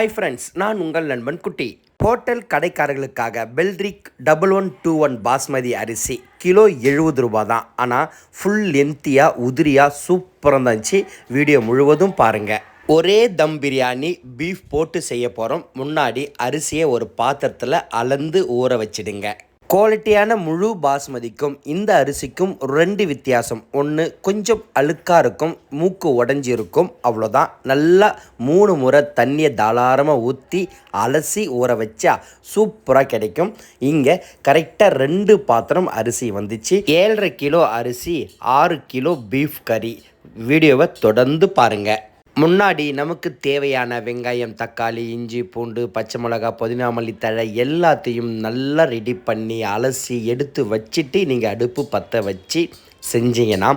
Hi friends நான் உங்கள் நண்பன் குட்டி. ஹோட்டல் கடைக்காரர்களுக்காக பெல்ட்ரிக் double one two one basmati அரிசி கிலோ எழுபது ரூபா தான் ஆனால் ஃபுல் லென்த்தியாக உதிரியாக சூப்பராக இருந்துச்சு. வீடியோ முழுவதும் பாருங்கள் ஒரே தம் பிரியாணி பீஃப் போட்டு செய்ய போகிறோம் முன்னாடி அரிசியை ஒரு பாத்திரத்தில் அளந்து ஊற வச்சிடுங்க. குவாலிட்டியான முழு பாஸ்மதிக்கும் இந்த அரிசிக்கும் ரெண்டு வித்தியாசம். ஒன்று கொஞ்சம் அழுக்காக இருக்கும் மூக்கு உடஞ்சி இருக்கும் அவ்வளோதான் நல்லா மூணு முறை தண்ணியை தாராளமாக ஊற்றி அலசி ஊற வச்சா சூப்பராக கிடைக்கும். இங்கே கரெக்டாக ரெண்டு பாத்திரம் அரிசி வந்துச்சு. ஏழரை கிலோ அரிசி ஆறு கிலோ பீஃப் கறி வீடியோவை தொடர்ந்து பாருங்கள் முன்னாடி நமக்கு தேவையான வெங்காயம் தக்காளி இஞ்சி பூண்டு பச்சை மிளகாய் புதினா மல்லித்தழை எல்லாத்தையும் நல்லா ரெடி பண்ணி அலசி எடுத்து வச்சுட்டு நீங்கள் அடுப்பு பற்ற வச்சு செஞ்சீங்கன்னா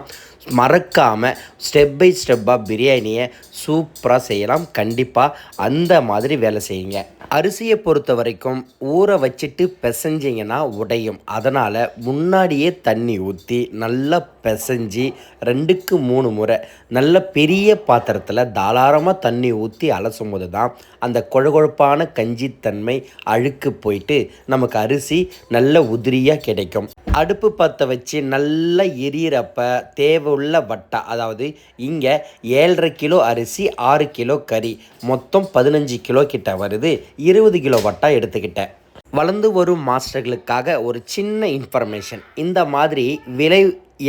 மறக்காமல் ஸ்டெப் பை ஸ்டெப்பாக பிரியாணியை சூப்பராக செய்யலாம். கண்டிப்பாக அந்த மாதிரி வேலை செய்யுங்க. அரிசியை பொறுத்த வரைக்கும் ஊற வச்சுட்டு பிசைஞ்சிங்கன்னா உடையும். அதனால் முன்னாடியே தண்ணி ஊற்றி நல்லா பிசைஞ்சி ரெண்டுக்கு மூணு முறை நல்ல பெரிய பாத்திரத்தில் தாராளமாக தண்ணி ஊற்றி அலசும் போது தான் அந்த கொழகொழப்பான கஞ்சித்தன்மை அழுக்கு போயிட்டு நமக்கு அரிசி நல்ல உதிரியாக கிடைக்கும். அடுப்பு பற்ற வச்சு நல்லா எரியறப்ப உள்ள வட்டா அதாவது இங்கே ஏழரை கிலோ அரிசி ஆறு கிலோ கறி மொத்தம் பதினஞ்சு கிலோ கிட்ட வருது. இருபது கிலோ வட்டா எடுத்துக்கிட்டேன். வளர்ந்து வரும் மாஸ்டர்களுக்காக ஒரு சின்ன இன்ஃபர்மேஷன் இந்த மாதிரி விலை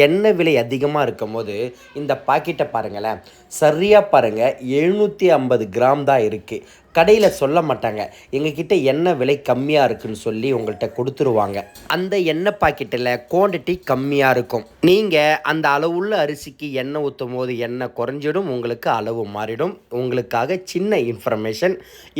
எண்ணெய் விலை அதிகமாக இருக்கும் போது இந்த பாக்கெட்டை பாருங்களேன். சரியாக பாருங்கள் எழுநூற்றி ஐம்பது கிராம் தான் இருக்குது கடையில் சொல்ல மாட்டாங்க. எங்ககிட்ட எண்ணெய் விலை கம்மியாக இருக்குன்னு சொல்லி உங்கள்கிட்ட கொடுத்துருவாங்க. அந்த எண்ணெய் பாக்கெட்டில் குவான்டிட்டி கம்மியாக இருக்கும். நீங்கள் அந்த அளவுள்ள அரிசிக்கு எண்ணெய் ஊற்றும் போது எண்ணெய் குறைஞ்சிடும் உங்களுக்கு அளவு மாறிடும். உங்களுக்காக சின்ன இன்ஃபர்மேஷன்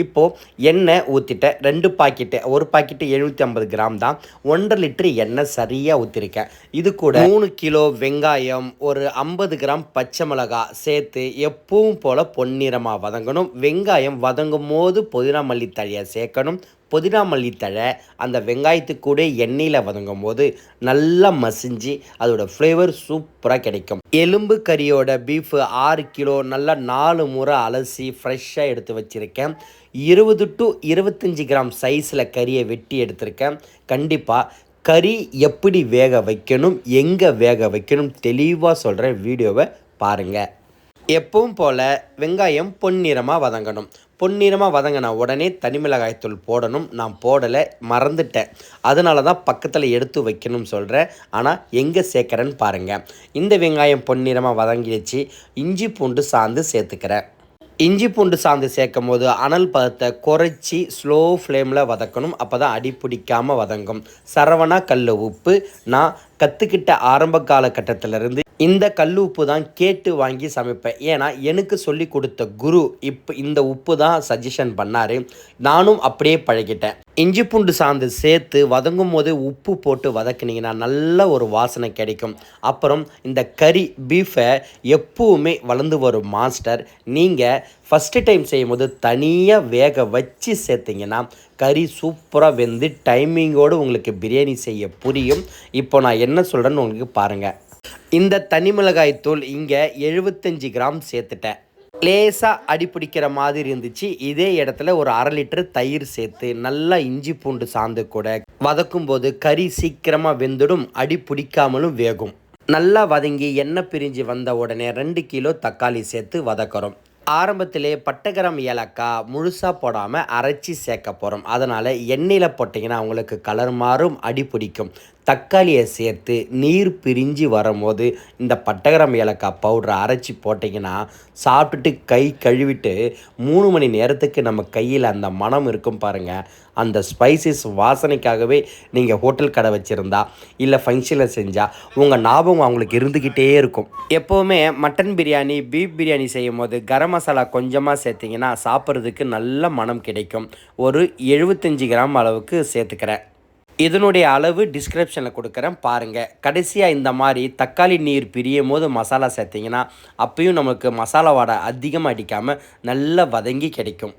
இப்போது எண்ணெய் ஊற்றிட்டேன் ரெண்டு பாக்கெட்டு ஒரு பாக்கெட்டு எழுநூற்றி ஐம்பது கிராம் தான். ஒன்றரை லிட்டர் எண்ணெய் சரியாக ஊற்றிருக்கேன் இது கூட மூணு கிலோ வெங்காயம் ஒரு ஐம்பது கிராம் பச்சை மிளகாய் சேர்த்து எப்பவும் போல் பொன்னிறமாக வதங்கணும். வெங்காயம் வதங்கும் போது புதினா மல்லித்தழையை சேர்க்கணும். புதினா மல்லித்தழை தழை அந்த வெங்காயத்துக்கூட எண்ணெயில் வதங்கும் போது நல்லா மசிஞ்சு அதோடய ஃப்ளேவர் சூப்பராக கிடைக்கும். எலும்பு கறியோட பீஃபு ஆறு கிலோ நல்லா நாலு முறை அலசி ஃப்ரெஷ்ஷாக எடுத்து வச்சுருக்கேன். இருபது டு இருபத்தஞ்சி கிராம் சைஸில் கறியை வெட்டி எடுத்திருக்கேன். கண்டிப்பாக கறி எப்படி வேக வைக்கணும் எங்கே வேக வைக்கணும் தெளிவாக சொல்கிற வீடியோவை பாருங்கள் எப்பவும் போல் வெங்காயம் பொன்னிறமாக வதங்கணும். பொன்னிறமாக வதங்கின உடனே தனிமிளகாய்த்தூள் போடணும். நான் போடலை மறந்துட்டேன். அதனால தான் பக்கத்தில் எடுத்து வைக்கணும்னு சொல்கிறேன் ஆனால் எங்கே சேர்க்குறேன்னு பாருங்கள் இந்த வெங்காயம் பொன்னிறமாக வதங்கிடுச்சு. இஞ்சி பூண்டு சாந்து சேர்த்துக்கிறேன். இஞ்சி பூண்டு சாந்து சேர்க்கும் போது அனல் பதத்தை குறைச்சி ஸ்லோ ஃப்ளேமில் வதக்கணும். அப்போ தான் அடி பிடிக்காமல் வதங்கும். சரவணா கல் உப்பு. நான் கற்றுக்கிட்ட ஆரம்ப காலகட்டத்திலேருந்து இந்த கல் உப்பு தான் கேட்டு வாங்கி சமைப்பேன். ஏன்னா எனக்கு சொல்லி கொடுத்த குரு இப்போ இந்த உப்பு தான் சஜஷன் பண்ணார். நானும் அப்படியே பழகிட்டேன். இஞ்சி பூண்டு சாந்து சேர்த்து வதங்கும் போது உப்பு போட்டு வதக்குனிங்கன்னா நல்ல ஒரு வாசனை கிடைக்கும். அப்புறம் இந்த கறி பீஃபை எப்பவுமே வளர்ந்து வரும் மாஸ்டர் நீங்கள் ஃபஸ்ட்டு டைம் செய்யும்போது தனியாக வேக வச்சு சேர்த்திங்கன்னா கறி சூப்பராக வெந்து டைமிங்கோடு உங்களுக்கு பிரியாணி செய்ய புரியும். இப்போ நான் என்ன சொல்கிறேன்னு உங்களுக்கு பாருங்கள் இந்த தனி மிளகாய் தூள் இங்கே எழுபத்தஞ்சி கிராம் சேர்த்துட்டேன். லேசாக அடி பிடிக்கிற மாதிரி இருந்துச்சு. இதே இடத்துல ஒரு அரை லிட்டர் தயிர் சேர்த்து நல்லா இஞ்சி பூண்டு சாந்து கூட வதக்கும் போது கறி சீக்கிரமாக வெந்துடும் அடி பிடிக்காமலும் வேகும். நல்லா வதங்கி எண்ணெய் பிரிஞ்சு வந்த உடனே ரெண்டு கிலோ தக்காளி சேர்த்து வதக்கிறோம். ஆரம்பத்திலே பட்டகரம் ஏலக்காய் முழுசாக போடாமல் அரைச்சி சேர்க்க போகிறோம் அதனால் எண்ணெயில் போட்டிங்கன்னா அவங்களுக்கு கலர் மாறும் அடி பிடிக்கும். தக்காளியை சேர்த்து நீர் பிரிஞ்சு வரும்போது இந்த பட்டகரம் ஏலக்காய் பவுடரை அரைச்சி போட்டிங்கன்னா சாப்பிட்டுட்டு கை கழுவிட்டு மூணு மணி நேரத்துக்கு நம்ம கையில் அந்த மனம் இருக்கும் பாருங்கள் அந்த ஸ்பைசஸ் வாசனைக்காகவே நீங்கள் ஹோட்டல் கடை வச்சுருந்தா இல்லை ஃபங்க்ஷனில் செஞ்சால் உங்கள் ஞாபகம் அவங்களுக்கு இருந்துக்கிட்டே இருக்கும். எப்போவுமே மட்டன் பிரியாணி பீஃப் பிரியாணி செய்யும் போது கரம் மசாலா கொஞ்சமாக சேர்த்திங்கன்னா சாப்பிட்றதுக்கு நல்ல மனம் கிடைக்கும். ஒரு எழுபத்தஞ்சி கிராம் அளவுக்கு சேர்த்துக்கிறேன். இதனுடைய அளவு டிஸ்கிரிப்ஷனில் கொடுக்குறேன். பாருங்கள் கடைசியாக இந்த மாதிரி தக்காளி நீர் பிரியும் போது மசாலா சேர்த்திங்கன்னா அப்பயும் நமக்கு மசாலா வாடை அதிகமாக அடிக்காமல் நல்லா வதங்கி கிடைக்கும்.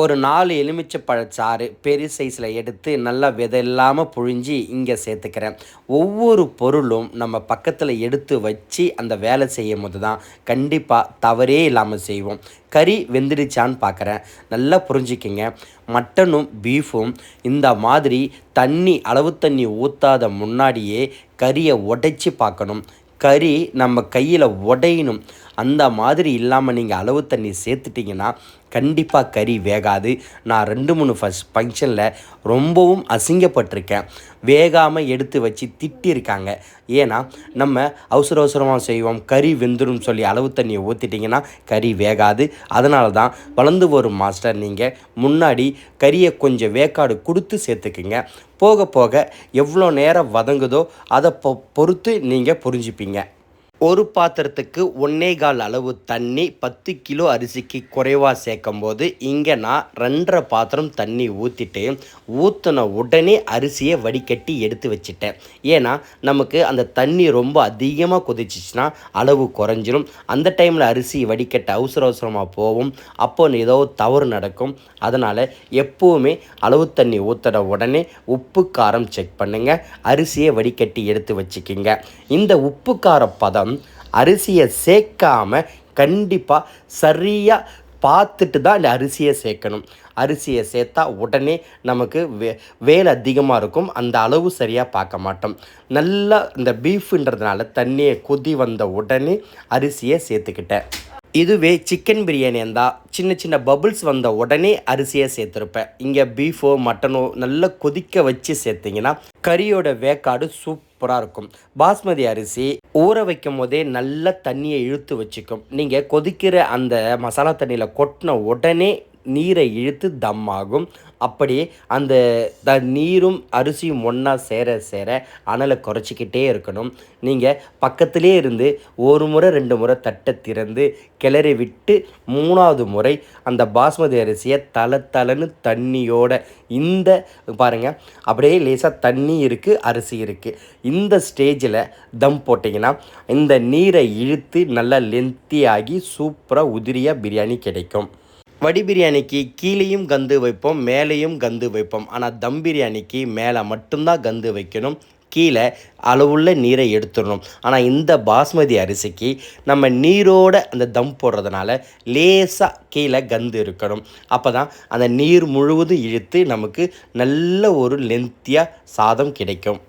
ஒரு நாலு எலுமிச்சப்பழச்சாறு பெரிய சைஸில் எடுத்து நல்லா விதை இல்லாமல் புழிஞ்சி இங்கே சேர்த்துக்கிறேன். ஒவ்வொரு பொருளும் நம்ம பக்கத்தில் எடுத்து வச்சு அந்த வேலை செய்யும் போது தான் கண்டிப்பாக தவறே இல்லாமல் செய்வோம். கறி வெந்துடுச்சான்னு பார்க்குறேன் நல்லா புரிஞ்சுக்கிங்க. மட்டனும் பீஃபும் இந்த மாதிரி தண்ணி அளவு தண்ணி ஊற்றாத முன்னாடியே கறியை உடைச்சி பார்க்கணும். கறி நம்ம கையில் உடையணும். அந்த மாதிரி இல்லாமல் நீங்கள் அளவு தண்ணி சேர்த்துட்டிங்கன்னா கண்டிப்பாக கறி வேகாது. நான் ரெண்டு மூணு ஃபஸ்ட் ஃபங்க்ஷனில் ரொம்பவும் அசிங்கப்பட்டிருக்கேன். வேகாமல் எடுத்து வச்சு திட்டிருக்காங்க. ஏன்னா நம்ம அவசர அவசரமாக செய்வோம். கறி வெந்துடும் சொல்லி அளவு தண்ணியை ஊற்றிட்டிங்கன்னா கறி வேகாது. அதனால தான் வளர்ந்து வரும் மாஸ்டர் நீங்கள் முன்னாடி கறியை கொஞ்சம் வேக்காடு கொடுத்து சேர்த்துக்குங்க. போக போக எவ்வளோ நேரம் வதங்குதோ அதை பொ பொறுத்து நீங்கள் புரிஞ்சுப்பீங்க. ஒரு பாத்திரத்துக்கு ஒன்னே கால் அளவு தண்ணி பத்து கிலோ அரிசிக்கு குறைவாக சேர்க்கும் போது இங்கே நான் ரெண்டரை பாத்திரம் தண்ணி ஊற்றிட்டு ஊற்றின உடனே அரிசியை வடிகட்டி எடுத்து வச்சுட்டேன். ஏன்னா நமக்கு அந்த தண்ணி ரொம்ப அதிகமாக கொதிச்சிச்சுன்னா அளவு குறைஞ்சிரும். அந்த டைமில் அரிசி வடிகட்ட அவசர அவசரமாக போகும். அப்போ ஏதோ தவறு நடக்கும். அதனால் எப்போவுமே அளவு தண்ணி ஊற்றுற உடனே உப்பு காரம் செக் பண்ணுங்கள் அரிசியை வடிகட்டி எடுத்து வச்சுக்கிங்க. இந்த உப்பு கார பதம் அரிசியை சேர்க்காம கண்டிப்பாக சரியாக பார்த்துட்டு தான் இந்த அரிசியை சேர்க்கணும். அரிசியை சேர்த்தா உடனே நமக்கு வே வேலை அதிகமாக இருக்கும். அந்த அளவு சரியாக பார்க்க மாட்டோம். நல்லா இந்த பீஃப்ன்றதுனால தண்ணியை கொதி வந்த உடனே அரிசியை சேர்த்துக்கிட்டேன். இதுவே சிக்கன் பிரியாணி இருந்தால் சின்ன சின்ன பபுள்ஸ் வந்த உடனே அரிசியை சேர்த்துருப்பேன் இங்கே பீஃபோ மட்டனோ நல்லா கொதிக்க வச்சு சேர்த்திங்கன்னா கறியோட வேக்காடு சூப்பராக இருக்கும். பாஸ்மதி அரிசி ஊற வைக்கும் போதே நல்ல தண்ணியை இழுத்து வச்சுக்கும். நீங்கள் கொதிக்கிற அந்த மசாலா தண்ணியில் கொட்டின உடனே நீரை இழுத்து தம் ஆகும். அப்படியே அந்த த நீரும் அரிசியும் ஒன்றா சேர சேர அனலை குறைச்சிக்கிட்டே இருக்கணும். நீங்கள் பக்கத்திலே இருந்து ஒரு முறை ரெண்டு முறை தட்டை திறந்து கிளறி விட்டு மூணாவது முறை அந்த பாஸ்மதி அரிசியை தலை தலைன்னு தண்ணியோட இந்த பாருங்கள் அப்படியே லேசாக தண்ணி இருக்குது அரிசி இருக்குது இந்த ஸ்டேஜில் தம் போட்டிங்கன்னா இந்த நீரை இழுத்து நல்லா லென்த்தி ஆகி சூப்பராக உதிரியாக பிரியாணி கிடைக்கும். வடி பிரியாணிக்கு கீழேயும் கந்து வைப்போம் மேலேயும் கந்து வைப்போம். ஆனால் தம் பிரியாணிக்கு மேலே மட்டும்தான் கந்து வைக்கணும். கீழே அளவுள்ள நீரை எடுத்துடணும். ஆனால் இந்த பாஸ்மதி அரிசிக்கு நம்ம நீரோட அந்த தம் போடுறதுனால லேசாக கீழே கந்து இருக்கணும். அப்போ தான் அந்த நீர் முழுவதும் இழுத்து நமக்கு நல்ல ஒரு லென்த்தியாக சாதம் கிடைக்கும்.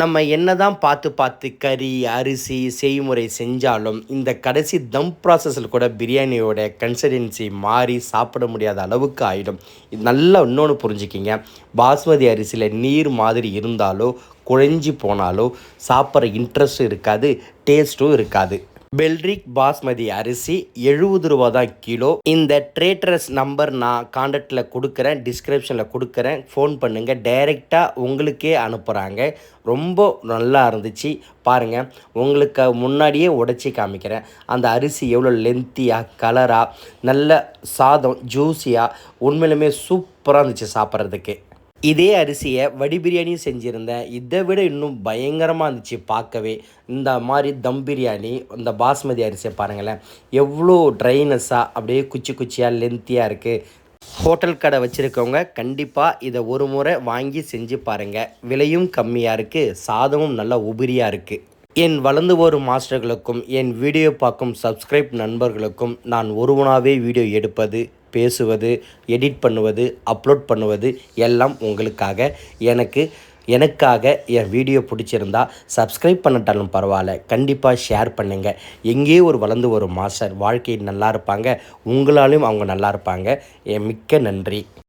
நம்ம என்ன தான் பார்த்து பார்த்து கறி அரிசி செய்முறை செஞ்சாலும் இந்த கடைசி தம் ப்ராசஸில் கூட பிரியாணியோட கன்சிடென்சி மாறி சாப்பிட முடியாத அளவுக்கு ஆகிடும் இது நல்லா இன்னொன்று புரிஞ்சுக்கிங்க. பாஸ்மதி அரிசியில் நீர் மாதிரி இருந்தாலோ குழஞ்சி போனாலோ சாப்பிட்ற இன்ட்ரெஸ்ட்டும் இருக்காது டேஸ்ட்டும் இருக்காது. பெல்ரிக் பாஸ்மதி அரிசி எழுபது ரூபா தான் கிலோ. இந்த ட்ரேட்ரஸ் நம்பர் நான் காண்டக்டில் கொடுக்குறேன் டிஸ்கிரிப்ஷனில் கொடுக்குறேன். ஃபோன் பண்ணுங்கள் டைரெக்டாக உங்களுக்கே அனுப்புகிறாங்க ரொம்ப நல்லா இருந்துச்சு. பாருங்கள் உங்களுக்கு முன்னாடியே உடச்சி காமிக்கிறேன். அந்த அரிசி எவ்வளோ லென்த்தியாக கலராக நல்ல சாதம் ஜூஸியாக உண்மையிலுமே சூப்பராக இருந்துச்சு சாப்பிட்றதுக்கு. இதே அரிசியை வடி பிரியாணியும் செஞ்சுருந்தேன். இதை விட இன்னும் பயங்கரமாக இருந்துச்சு பார்க்கவே. இந்த மாதிரி தம் பிரியாணி இந்த பாஸ்மதி அரிசியை பாருங்களேன். எவ்வளோ ட்ரைனஸ்ஸாக அப்படியே குச்சி குச்சியாக லென்த்தியாக இருக்குது ஹோட்டல் கடை வச்சுருக்கவங்க கண்டிப்பாக இதை ஒரு முறை வாங்கி செஞ்சு பாருங்கள் விலையும் கம்மியாக இருக்குது சாதமும் நல்லா உபிரியாக இருக்குது என் வளர்ந்து வரும் மாஸ்டர்களுக்கும் என் வீடியோ பார்க்கும் சப்ஸ்கிரைப் நண்பர்களுக்கும் நான் ஒருவனாகவே வீடியோ எடுப்பது பேசுவது எடிட் பண்ணுவது அப்லோட் பண்ணுவது எல்லாம் உங்களுக்காக. எனக்கு எனக்காக என் வீடியோ பிடிச்சிருந்தா சப்ஸ்கிரைப் பண்ணிட்டாலும் பரவாயில்ல. கண்டிப்பாக ஷேர் பண்ணுங்கள் எங்கேயோ ஒரு வளர்ந்து வரும் மாஸ்டர். வாழ்க்கையில் நல்லா இருப்பாங்க. உங்களாலையும் அவங்க நல்லா இருப்பாங்க. என் மிக்க நன்றி.